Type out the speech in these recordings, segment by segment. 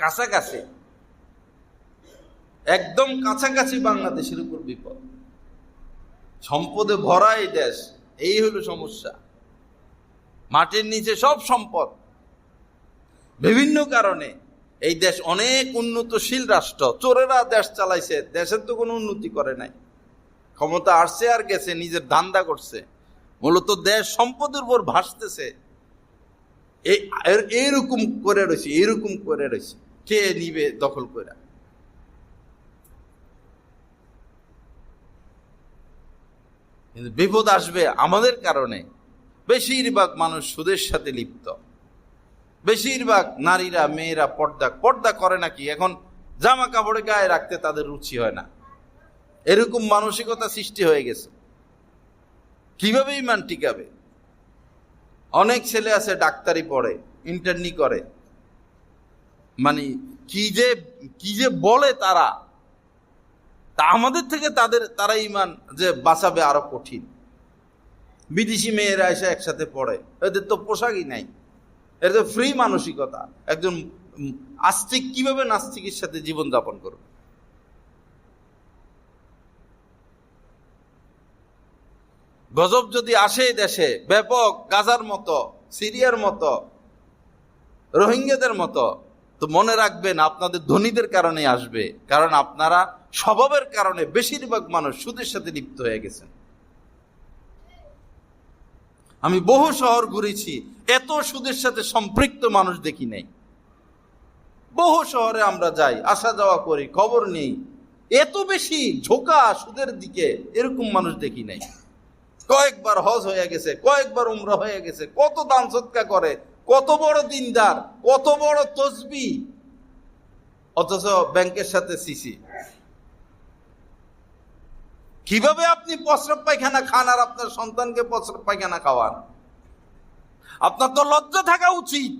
কাছাকাছি। একদম কাছাকাছি বাংলাদেশের উপর বিপদ। সম্পদে ভরা এই দেশ, এই হলো সমস্যা। মাটির নিচে সব সম্পদ। বিভিন্ন কারণে এই দেশ অনেক উন্নতশীল রাষ্ট্র। চোরেরা দেশ চালাইছে, দেশের তো কোনো উন্নতি করে নাই। ক্ষমতা আসছে আর গেছে, নিজের ধান্দা করছে। মূলত দেশ সম্পদের উপর ভাসতেছে। এই- এর- এইরকম করে রয়েছে এইরকম করে রয়েছে। কে নিবে দখল করে কিন্তু বিপদ আসবে আমাদের কারণে। বেশিরভাগ মানুষ সুদের সাথে লিপ্ত। বেশিরভাগ নারীরা, মেয়েরা পর্দা পর্দা করে নাকি? এখন জামা কাপড়ে গায়ে রাখতে তাদের রুচি হয় না। এরকম মানসিকতা সৃষ্টি হয়ে গেছে। কীভাবে ইমান টিকাবে? অনেক ছেলে আছে, ডাক্তারি পড়ে ইন্টারনি করে। মানে কি যে কি যে বলে তারা, তা আমাদের থেকে তাদের, তারা ইমান যে বাঁচাবে আরও কঠিন। বিদেশি মেয়েরা এসে একসাথে পড়ে, এদের তো পোশাকই নাই। এদের তো ফ্রি মানসিকতা। একজন আস্তিক কীভাবে নাস্তিকের সাথে জীবন যাপন করবে? গজব যদি আসে দেশে, ব্যাপক গাজার মতো, সিরিয়ার মতো, রোহিঙ্গাদের মতো তো মনে রাখবেন, আপনাদের ধনীদের কারণে আসবে। কারণ আপনারা স্বভাবের কারণে বেশিরভাগ মানুষ সুদের সাথে লিপ্ত হয়ে গেছেন। আমি বহু শহর ঘুরেছি, এত সুদের সাথে সম্পৃক্ত মানুষ দেখি নাই। বহু শহরে আমরা যাই, আসা যাওয়া করি, খবর নেই। এত বেশি ঝোঁকা সুদের দিকে এরকম মানুষ দেখি নাই। কয়েকবার হজ হয়ে গেছে, কয়েকবার উমরা হয়ে গেছে, কত দান সৎকা করে কত বড় দিনদার, কত বড় তসবি। অথচ ব্যাংকের সাথে সিসি কীভাবে আপনি প্রস্রাব পায়খানা খান আর আপনার সন্তানকে প্রস্রাব পায়খানা খাওয়ান? আপনার তো লজ্জা থাকা উচিত।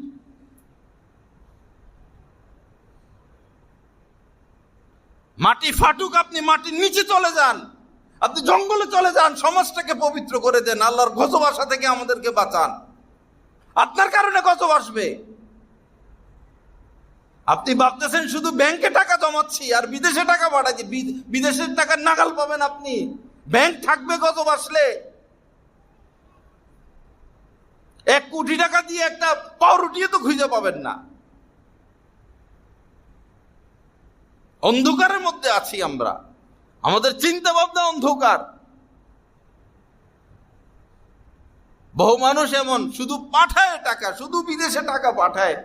মাটি ফাটুক, আপনি মাটির নিচে চলে যান। আপনি জঙ্গলে চলে যান, সমাজটাকে পবিত্র করে দেন, আল্লাহর আসা থেকে আমাদেরকে বাঁচান। আপনার কারণে গজব আসবে আপনি ভাবতেছেন শুধু ব্যাংকে টাকা জমাচ্ছি আর বিদেশে টাকা পাঠাচ্ছি বিদেশের টাকার নাগাল পাবেন আপনি। ব্যাংক থাকবে গজব আসলে এক কোটি টাকা দিয়ে একটা পাউরুটিও তো খুঁজে পাবেন না। অন্ধকারের মধ্যে আছি আমরা। আমাদের চিন্তা ভাবনা অন্ধকার। বহু মানুষ এমন, শুধু পাঠায় টাকা, শুধু বিদেশে টাকা পাঠায়।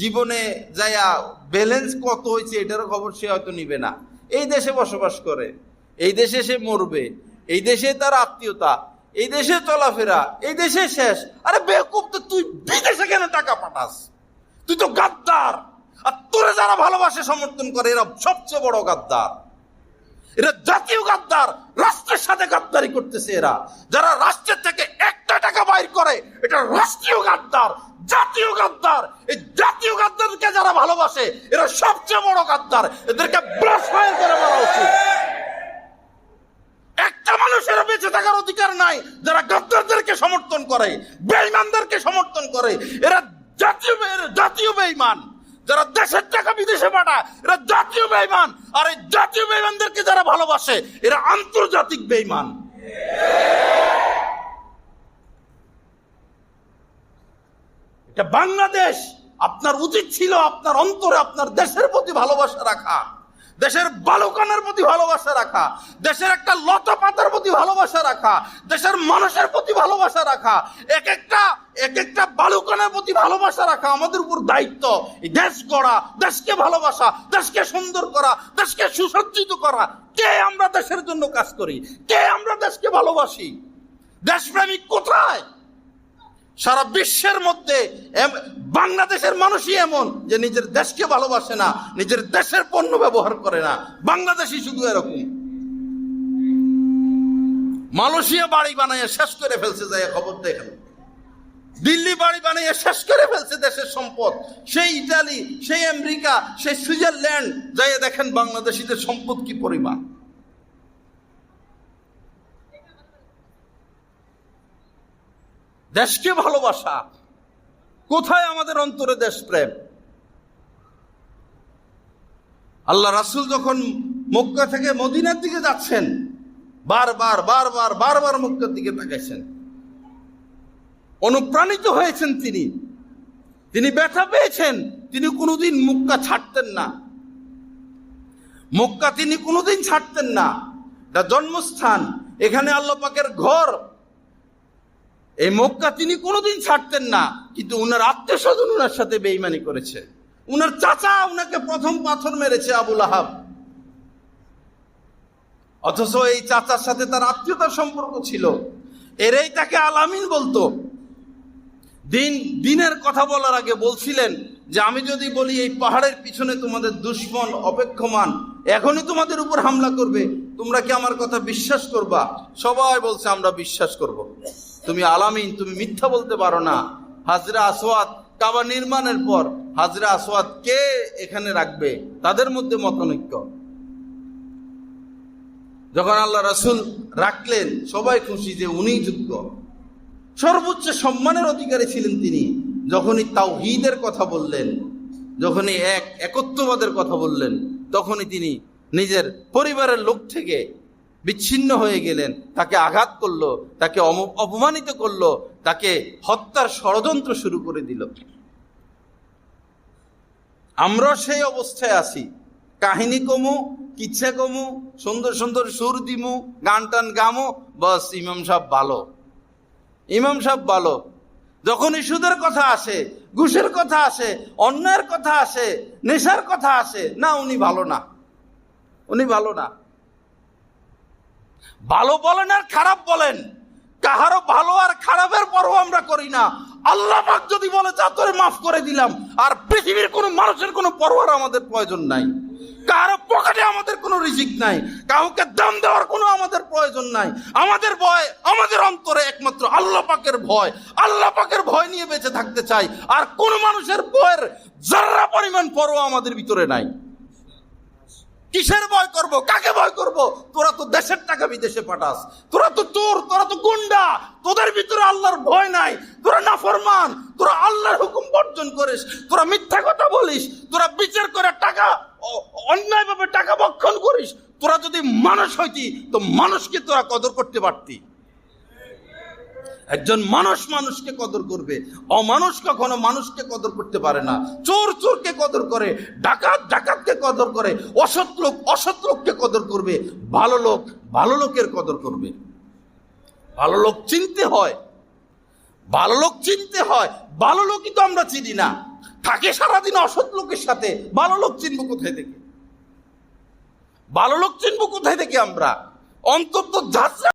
জীবনে যাইয়া ব্যালেন্স কত হয়েছে এটারও খবর সে হয়তো নিবে না। এই দেশে বসবাস করে, এই দেশে সে মরবে, এই দেশে তার আত্মীয়তা, এই দেশে চলাফেরা, এই দেশে শেষ। আরে বেকুব, তো তুই বিদেশে কেন টাকা পাঠাস? তুই তো গাদ্দার। আর তোরে যারা ভালোবাসে, সমর্থন করে, এরা সবচেয়ে বড় গাদ্দার। এরা জাতীয় গাদ্দার, রাষ্ট্রের সাথে গাদ্দারি করতেছে এরা। যারা রাষ্ট্রের থেকে একটা টাকা বাইর করে, এটা রাষ্ট্রীয় গাদ্দার, জাতীয় গাদ্দার। এই জাতীয় গাদ্দারকে যারা ভালোবাসে, এরা সবচেয়ে বড় গাদ্দার। এদেরকে ব্রাশ ফায়ার করে মারা উচিত। একটা মানুষের বেঁচে থাকার অধিকার নাই, যারা গাদ্দারদেরকে সমর্থন করে, বেঈমানদেরকে সমর্থন করে। এরা জাতীয় জাতীয় বেঈমান। যারা দেশের টাকা বিদেশে পাঠায়, এরা জাতীয় বেঈমান। আর এই জাতীয় বেঈমানদেরকে যারা ভালোবাসে, এরা আন্তর্জাতিক বেঈমান। এটা বাংলাদেশ আপনার উচিত ছিল আপনার অন্তরে আপনার দেশের প্রতি ভালোবাসা রাখা, দেশের বালুকানের প্রতি ভালোবাসা রাখা, দেশের একটা লতা পাতার প্রতি ভালোবাসা রাখা, দেশের মানুষের প্রতি ভালোবাসা রাখা, এক একটা এক একটা বালুকানের প্রতি ভালোবাসা রাখা আমাদের উপর দায়িত্ব। দেশ গড়া, দেশকে ভালোবাসা, দেশকে সুন্দর করা, দেশকে সুসজ্জিত করা। কে আমরা দেশের জন্য কাজ করি? কে আমরা দেশকে ভালোবাসি? দেশপ্রেমিক কোথায়? সারা বিশ্বের মধ্যে বাংলাদেশের মানুষই এমন যে নিজের দেশকে ভালোবাসে না, নিজের দেশের পণ্য ব্যবহার করে না। বাংলাদেশি শুধু এরকম। মালয়েশিয়া বাড়ি বানাইয়ে শেষ করে ফেলছে যাই খবর দেখেন। দিল্লি বাড়ি বানিয়ে শেষ করে ফেলছে দেশের সম্পদ। সেই ইটালি, সেই আমেরিকা, সেই সুইজারল্যান্ড যাই দেখেন বাংলাদেশিদের সম্পদ কি পরিমাণ। দেশকে ভালোবাসা। কোথায় আমাদের অন্তরে দেশপ্রেম? আল্লাহ রাসুল যখন মক্কা থেকে মদিনার দিকে যাচ্ছেন, বারবার বারবার বারবার মক্কার দিকে তাকাইছেন। অনুপ্রাণিত হয়েছেন তিনি। তিনি ব্যথা পেয়েছেন। তিনি কোনোদিন মুক্কা ছাড়তেন না। মক্কা তিনি কোনোদিন ছাড়তেন না। এটা জন্মস্থান। এখানে আল্লাহ পাকের ঘর। এই মক্কা তিনি কোনোদিন ছাড়তেন না, কিন্তু উনার আত্মীয় স্বজন উনার সাথে বেইমানি করেছে। উনার চাচা উনাকে প্রথম পাথর মেরেছে আবুল আহাব অথচ এই চাচার সাথে তার আত্মীয়তার সম্পর্ক ছিল। এরাই তাকে আলামিন বলতো। দিন, দিনের কথা বলার আগে বলছিলেন যে, আমি যদি বলি এই পাহাড়ের পিছনে তোমাদের দুশ্মন অপেক্ষমান, এখনই তোমাদের উপর হামলা করবে, তোমরা কি আমার কথা বিশ্বাস করবা? সবাই বলছে, আমরা বিশ্বাস করব। তুমি আলামিন, তুমি মিথ্যা বলতে পারো না। হাজরা আসওয়াদ কাবা নির্মাণের পর হাজরা আসওয়াদ কে এখানে রাখবে? তাদের মধ্যে মতনৈক্য। যখন আল্লাহ রাসুল রাখলেন, সবাই খুশি যে উনি যোগ্য। সর্বোচ্চ সম্মানের অধিকারী ছিলেন তিনি। যখনই তাওহীদের কথা বললেন, যখনই এক, একত্ববাদের কথা বললেন, তখনই তিনি নিজের পরিবারের লোক থেকে বিচ্ছিন্ন হয়ে গেলেন, তাকে আঘাত করল, তাকে অপমানিত করল, তাকে হত্যার ষড়যন্ত্র শুরু করে দিল। আমরা সেই অবস্থায় আছি। কাহিনী কমু, কিচ্ছা কমু, সুন্দর সুন্দর সুর দিমু, গান টান গামো, বস ইমাম সাহেব ভালো। ইমাম সাহেব ভালো। যখন সুদের কথা আসে, ঘুষের কথা আসে, অন্যায়ের কথা আসে, নেশার কথা আসে, না, উনি ভালো না। উনি ভালো না। ভালো বলেন আর খারাপ বলেন। কাহারও ভালো আর খারাপের পরও আমরা করি না। আল্লাহ যদি বলে, যা তোরে মাফ করে দিলাম। আর পৃথিবীর কোনো মানুষের কোনো পরোয়ার আমাদের প্রয়োজন নাই। কারও পকেটে আমাদের কোনো রিজিক নাই। কাউকে দাম দেওয়ার কোনো আমাদের প্রয়োজন নাই। আমাদের ভয়, আমাদের অন্তরে একমাত্র আল্লাহ পাকের ভয়। আল্লাহ পাকের ভয় নিয়ে বেঁচে থাকতে চাই। আর কোন মানুষের ভয়ের যারা পরিমাণ পরোয়া আমাদের ভিতরে নাই। কিসের ভয় করব? কাকে ভয় করব? তোরা তো দেশের টাকা বিদেশে পাঠাস। তোরা তো তোর, তোরা তো গুন্ডা। তোদের ভিতরে আল্লাহর ভয় নাই। তোরা নাফরমান। তোরা আল্লাহর হুকুম বর্জন করিস। তোরা মিথ্যা কথা বলিস। তোরা বিচার করে টাকা অন্যায়ভাবে টাকা বক্ষণ করিস। তোরা যদি মানুষ হইতি, তো মানুষকে তোরা কদর করতে পারতি। একজন মানুষ মানুষকে কদর করবে। অমানুষ কখনো মানুষকে কদর করতে পারে না। চোর চোরকে কদর করে, ডাকাত ডাকাতকে কদর করে অসৎ লোক অসৎ লোককে কদর করবে। ভালো লোক ভালো লোকের কদর করবে। ভালো লোক চিনতে হয়। ভালো লোক চিনতে হয়। ভালো লোকই তো আমরা চিনি না। থাকে সারাদিন অসৎ লোকের সাথে। ভালো লোক চিনবো কোথায় থেকে? ভালো লোক চিনবো কোথায় থেকে আমরা? অন্তত যাত্রা